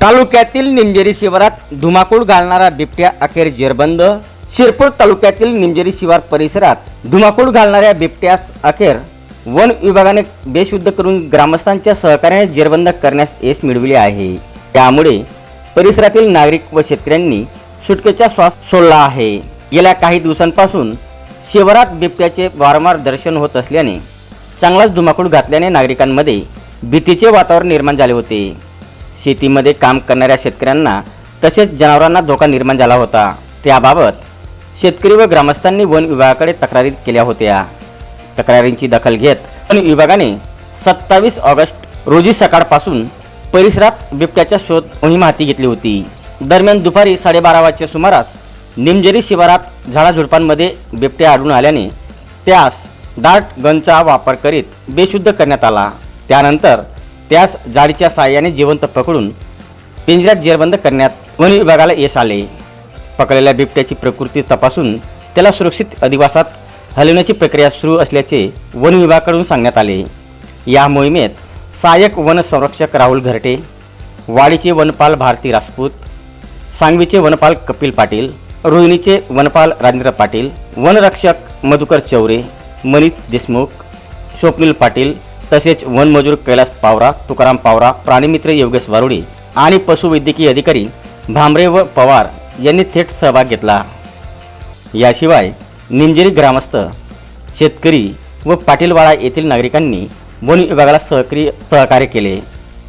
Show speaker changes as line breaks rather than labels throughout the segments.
तालुक्यातील निमजेरी शिवारात धुमाकूळ घालणारा बिबट्या अखेर जेरबंद. शिरपूर तालुक्यातील निमजेरी शिवार परिसरात धुमाकूळ घालणाऱ्या बिबट्यास अखेर वन विभागाने बेशुद्ध करून ग्रामस्थांच्या सहकार्याने जेरबंद करण्यास यश मिळविले आहे. त्यामुळे परिसरातील नागरिक व शेतकऱ्यांनी सुटकेचा श्वास सोडला आहे. गेल्या काही दिवसांपासून शिवारात बिबट्याचे वारंवार दर्शन होत असल्याने चांगलाच धुमाकूळ घातल्याने नागरिकांमध्ये भीतीचे वातावरण निर्माण झाले होते. शेतीमध्ये काम करणाऱ्या शेतकऱ्यांना तसेच जनावरांना धोका निर्माण झाला होता. त्याबाबत शेतकरी व ग्रामस्थांनी वन विभागाकडे तक्रारी केल्या होत्या. तक्रारींची दखल घेत वन विभागाने सत्तावीस ऑगस्ट रोजी सकाळपासून परिसरात बिबट्याचा शोध मोहीम हाती घेतली होती. दरम्यान दुपारी साडेबारा वाजच्या सुमारास निमजरी शिवारात झाडाझुडपांमध्ये बिबट्या आढळून आल्याने त्यास दाट गनचा वापर करीत बेशुद्ध करण्यात आला. त्यानंतर त्यास जाळीच्या साह्याने जिवंत पकडून पिंजऱ्यात जेरबंद करण्यात वन विभागाला यश आले. पकडलेल्या बिबट्याची प्रकृती तपासून त्याला सुरक्षित अधिवासात हलवण्याची प्रक्रिया सुरू असल्याचे वन विभागाकडून सांगण्यात आले. या मोहिमेत सहाय्यक वन संरक्षक राहुल घरटे वाडीचे वनपाल भारती राजपूत सांगवीचे वनपाल कपिल पाटील रोहिणीचे वनपाल राजेंद्र पाटील वनरक्षक मधुकर चौरे मनीष देशमुख स्वप्नील पाटील तसेच वनमजूर कैलास पावरा तुकाराम पावरा प्राणीमित्र योगेश वारुडी आणि पशुवैद्यकीय अधिकारी भांबरे व पवार यांनी थेट सहभाग घेतला. याशिवाय निमजेरी ग्रामस्थ शेतकरी व पाटीलवाडा येथील नागरिकांनी वन विभागाला सहक्रिय सहकार्य केले.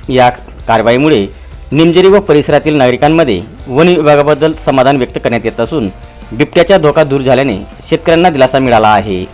या कारवाईमुळे निमजेरी व परिसरातील नागरिकांमध्ये वन विभागाबद्दल समाधान व्यक्त करण्यात येत असून बिबट्याचा धोका दूर झाल्याने शेतकऱ्यांना दिलासा मिळाला आहे.